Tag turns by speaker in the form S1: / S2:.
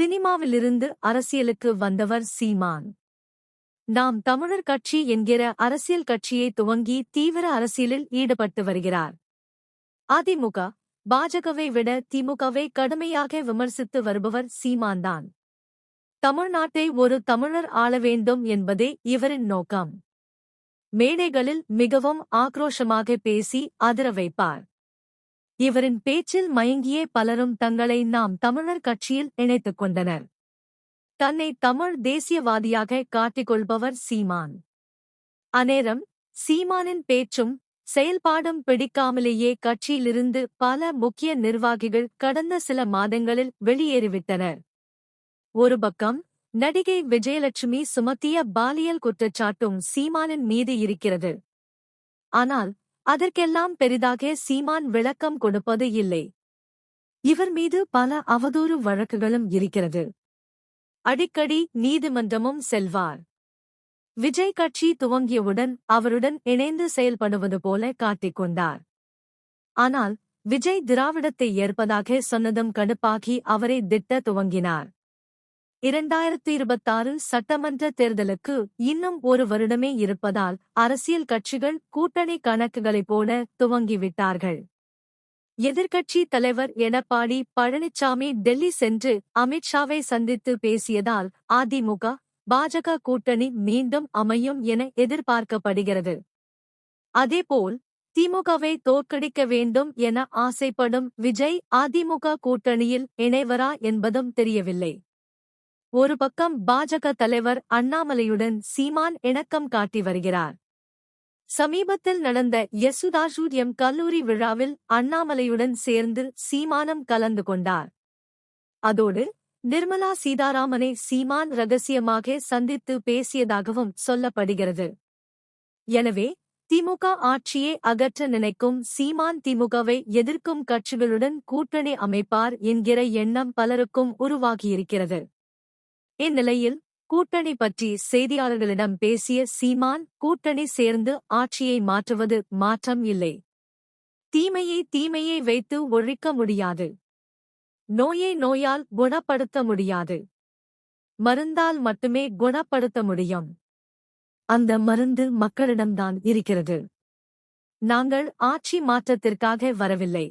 S1: சினிமாவிலிருந்து அரசியலுக்கு வந்தவர் சீமான். நாம் தமிழர் கட்சி என்கிற அரசியல் கட்சியை துவங்கி தீவிர அரசியலில் ஈடுபட்டு வருகிறார். அதிமுக பாஜகவை விட திமுகவை கடுமையாக விமர்சித்து வருபவர் சீமான்தான். தமிழ்நாட்டை ஒரு தமிழர் ஆள வேண்டும் என்பதே இவரின் நோக்கம். மேடைகளில் மிகவும் ஆக்ரோஷமாக பேசி அதிர வைப்பார். இவரின் பேச்சில் மயங்கியே பலரும் தங்களை நாம் தமிழர் கட்சியில் இணைத்துக் கொண்டனர். தன்னை தமிழ் தேசியவாதியாக காட்டிக்கொள்பவர் சீமான். அநேரம் சீமானின் பேச்சும் செயல்பாடும் பிடிக்காமலேயே கட்சியிலிருந்து பல முக்கிய நிர்வாகிகள் கடந்த சில மாதங்களில் வெளியேறிவிட்டனர். ஒரு பக்கம் நடிகை விஜயலட்சுமி சுமத்திய பாலியல் குற்றச்சாட்டும் சீமானின் மீது இருக்கிறது. ஆனால் அதற்கெல்லாம் பெரிதாக சீமான் விளக்கம் கொடுப்பது இல்லை. இவர் மீது பல அவதூறு வழக்குகளும் இருக்கிறது. அடிக்கடி நீதிமன்றமும் செல்வார். விஜய் கட்சி துவங்கியவுடன் அவருடன் இணைந்து செயல்படுவது போல காட்டிக்கொண்டார் ஆனால் விஜய் திராவிடத்தை ஏற்பதாக சொன்னதும் கடுப்பாகி அவரை திட்ட துவங்கினார். இரண்டாயிரத்தி இருபத்தாறு சட்டமன்ற தேர்தலுக்கு இன்னும் ஒரு வருடமே இருப்பதால் அரசியல் கட்சிகள் கூட்டணி கணக்குகளைப் போல துவங்கிவிட்டார்கள். எதிர்க்கட்சி தலைவர் எடப்பாடி பழனிசாமி டெல்லி சென்று அமித்ஷாவை சந்தித்து பேசியதால் அதிமுக பாஜக கூட்டணி மீண்டும் அமையும் என எதிர்பார்க்கப்படுகிறது. அதேபோல் திமுகவை தோற்கடிக்க வேண்டும் என ஆசைப்படும் விஜய் அதிமுக கூட்டணியில் இணைவரா என்பதும் தெரியவில்லை. ஒரு பக்கம் பாஜக தலைவர் அண்ணாமலையுடன் சீமான் இணக்கம் காட்டி வருகிறார். சமீபத்தில் நடந்த யசுதாசூரியம் கல்லூரி விழாவில் அண்ணாமலையுடன் சேர்ந்து சீமானம் கலந்து கொண்டார். அதோடு நிர்மலா சீதாராமனை சீமான் ரகசியமாக சந்தித்து பேசியதாகவும் சொல்லப்படுகிறது. எனவே திமுக ஆட்சியை அகற்ற நினைக்கும் சீமான் திமுகவை எதிர்க்கும் கட்சிகளுடன் கூட்டணி அமைப்பார் என்கிற எண்ணம் பலருக்கும் உருவாகியிருக்கிறது. இந்நிலையில் கூட்டணி பற்றி செய்தியாளர்களிடம் பேசிய சீமான் கூட்டணி சேர்ந்து ஆட்சியை மாற்றுவது மாற்றம் இல்லை. தீமையை தீமையை வைத்து ஒழிக்க முடியாது. நோயை நோயால் குணப்படுத்த முடியாது. மருந்தால் மட்டுமே குணப்படுத்த முடியும். அந்த மருந்து மக்களிடம்தான் இருக்கிறது. நாங்கள் ஆட்சி மாற்றத்திற்காக வரவில்லை.